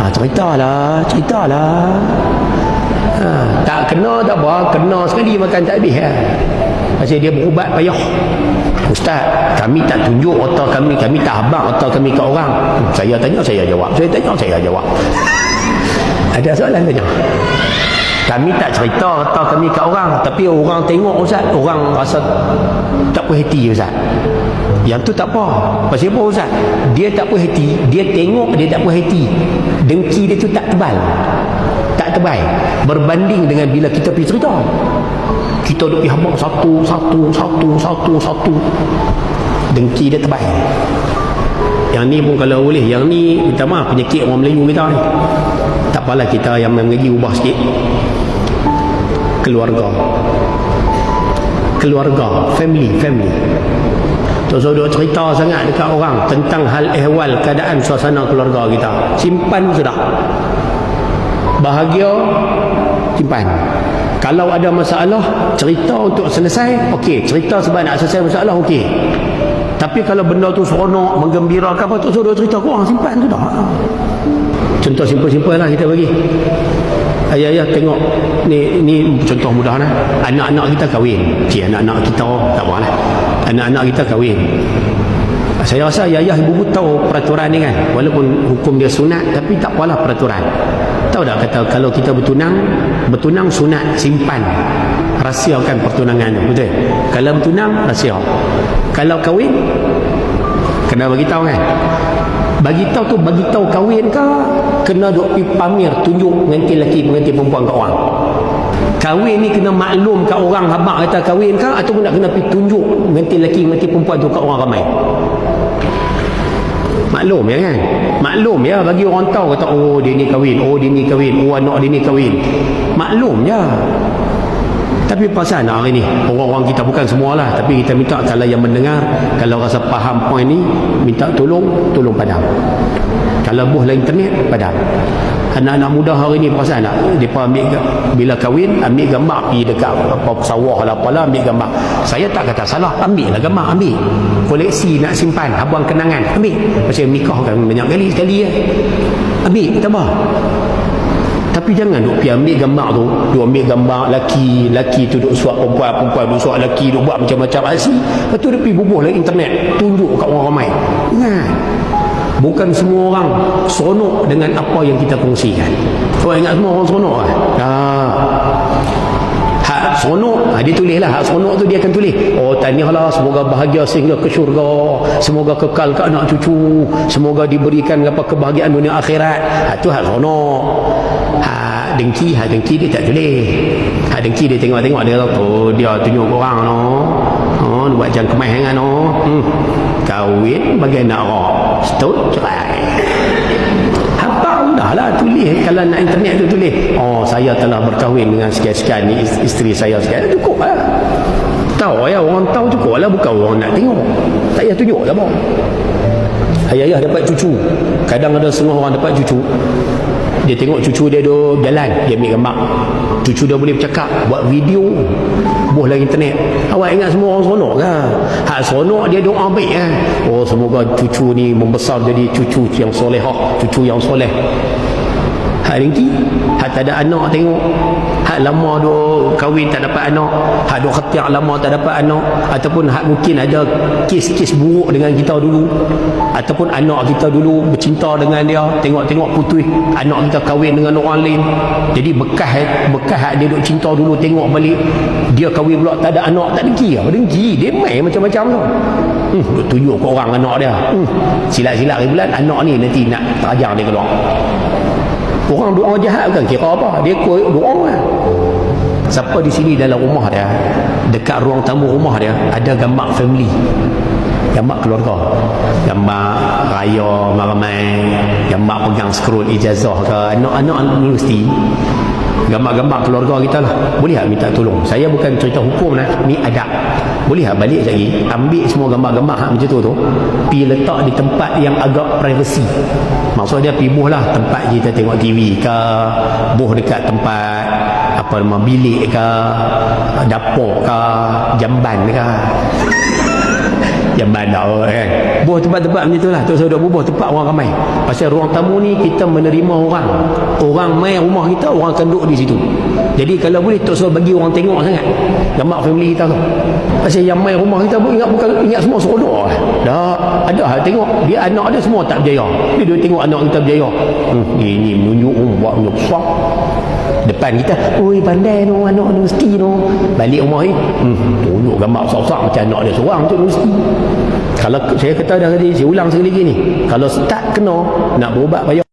ha, ceritalah ceritalah ha, tak kena tak apa kena sekali makan tak habis ya. Pasal dia berubat payah Ustaz, kami tak tunjuk otak kami, kami tak habang otak kami ke orang. Saya tanya, saya jawab. Saya tanya, saya jawab. Ada soalan tanya. Kami tak cerita otak kami ke orang, tapi orang tengok Ustaz, orang rasa tak puas hati Ustaz. Yang tu tak apa. Pasal apa Ustaz? Dia tak puas hati, dia tengok dia tak puas hati. Dengki dia tu tak tebal. Tak tebal. Berbanding dengan bila kita pergi cerita kita duk pergi habang satu satu satu satu satu dengki dia terbaik yang ni pun kalau boleh yang ni minta maaf penyakit orang Melayu kita ni tak apalah kita yang mengaji ubah sikit keluarga keluarga family family Tak usah duk cerita sangat dekat orang tentang hal ehwal keadaan suasana keluarga kita. Simpan sudah. Bahagia simpan. Kalau ada masalah cerita untuk selesai okey. Cerita sebab nak selesai masalah okey. Tapi kalau benda tu seronok menggembirakan apa tu suruh cerita kau orang simpan tu dah contoh simple-simple lah kita bagi. Ayah-ayah tengok ni ni contoh mudah lah. Anak-anak kita kahwin. Si anak-anak kita tak apa lah anak-anak kita kahwin. Saya rasa ayah-ayah ibu-ibu tahu peraturan ni kan. Walaupun hukum dia sunat tapi tak apalah peraturan. Tahu tak kata kalau kita bertunang bertunang sunat simpan. Rahsiakan pertunangan tu betul? Kalau bertunang rahsia. Kalau kahwin kena bagi tahu kan? Bagi tahu tu bagi tahu kahwin ke kena duk pamer tunjuk menganti lelaki menganti perempuan kat orang kahwin ni kena maklum kat orang habaq kata kahwin ke ataupun nak kena pi tunjuk menganti lelaki menganti perempuan tu kat orang ramai? Maklum ya kan? Maklum ya bagi orang tahu kata oh dia ni kahwin. Oh dia ni kahwin. Oh anak dia ni kahwin. Maklum ya tapi pasal nak hari ni orang-orang kita bukan semualah. Tapi kita minta kalau yang mendengar kalau rasa faham poin ni minta tolong tolong padam. Kalau buh lah internet padam. Anak-anak muda hari ni pasal nak mereka ambil bila kahwin ambil gambar pergi dekat apa sawah lah apalah ambil gambar. Saya tak kata salah ambil lah gambar ambil. Koleksi nak simpan habuang kenangan ambil. Macam nikah kan banyak kali sekali ya ambil apa tapi jangan duk pergi ambil gambar tu. Duk ambil gambar laki laki tu duk suap perempuan perempuan duk suap laki duk buat macam-macam. Asyik lepas tu dia pergi bubuh lagi internet. Tunjuk kat orang ramai. Ingat? Bukan semua orang seronok dengan apa yang kita kongsikan. Kau ingat semua orang seronok lah ha. Seronok. Ha, dia tulis lah seronok tu dia akan tulis oh tahniahlah semoga bahagia sehingga ke syurga. Semoga kekal ke anak cucu. Semoga diberikan apa kebahagiaan dunia akhirat. Ha, tu hak seronok. Hak dengki hak dengki dia tak tulis hak dengki dia tengok-tengok dia oh dia tunjuk orang no. Oh buat jangan kemah dengan no. Hmm. kahwin bagi anak orang setut cerai lah tulis kalau nak internet tu tulis. Oh saya telah berkahwin dengan sekian-sekian ni. Isteri saya sekian cukup lah. Tahu ya orang tahu cukup lah. Bukan orang nak tengok. Tak payah tunjuk lah bang. Ayah-ayah dapat cucu. Kadang ada setengah orang dapat cucu. Dia tengok cucu dia duduk jalan. Dia ambil gambar. Cucu dia boleh bercakap. Buat video. Buh lah internet. Awak ingat semua orang seronok ke? Hak seronok dia doa baik kan oh semoga cucu ni membesar jadi cucu yang solehah. Cucu yang soleh hak ringki hak tak ada anak tengok. Hak lama duk kahwin tak dapat anak. Hak duk khatiak lama tak dapat anak. Ataupun hak mungkin ada kes-kes buruk dengan kita dulu. Ataupun anak kita dulu bercinta dengan dia. Tengok-tengok putus anak kita kahwin dengan orang lain. Jadi bekas bekas hak dia duk cinta dulu tengok balik. Dia kahwin pula tak ada anak tak dengki apa dengki dia main macam-macam tu. Hmm, duk tunjuk ke orang anak dia. Hmm, silap-silap bulan anak ni nanti nak terajar dia keluar Orang doa jahat bukan kira apa. Dia doa lah. Siapa di sini dalam rumah dia, dekat ruang tamu rumah dia, ada gambar family. Gambar keluarga. Gambar raya, maramai. Gambar pegang scroll ijazah ke. Anak-anak universiti. Gambar-gambar keluarga kita lah. Boleh tak minta tolong? Saya bukan cerita hukum lah. Ni adab. Boleh tak balik lagi? Ambil semua gambar-gambar macam tu tu. Pergi letak di tempat yang agak privacy. Maksudnya pergi buh lah tempat kita tengok TV ke. Buh dekat tempat apa nama bilik ke. Dapur ke. Jamban ke. Yang mana kan? Buah tempat-tempat macam itulah. Tak usah duduk bubuh tempat orang ramai. Pasal ruang tamu ni Kita menerima orang. Orang main rumah kita Orang akan duduk di situ. Jadi kalau boleh Tak usah bagi orang tengok sangat. Gambar family kita tu. Pasal yang main rumah kita pun Ingat bukan Ingat semua seronok lah. Dah Ada hal tengok. Dia anak dia semua tak berjaya. Dia duduk tengok anak kita berjaya. Hmm, Ini menunjuk Buat menunjuk depan kita oi pandai no anak universiti no. Balik rumah ni hmm, tunjuk gambar sok-sok macam anak dia seorang tu universiti kalau saya kata dah tadi saya ulang sekali lagi ni. Kalau start kena nak berubat payah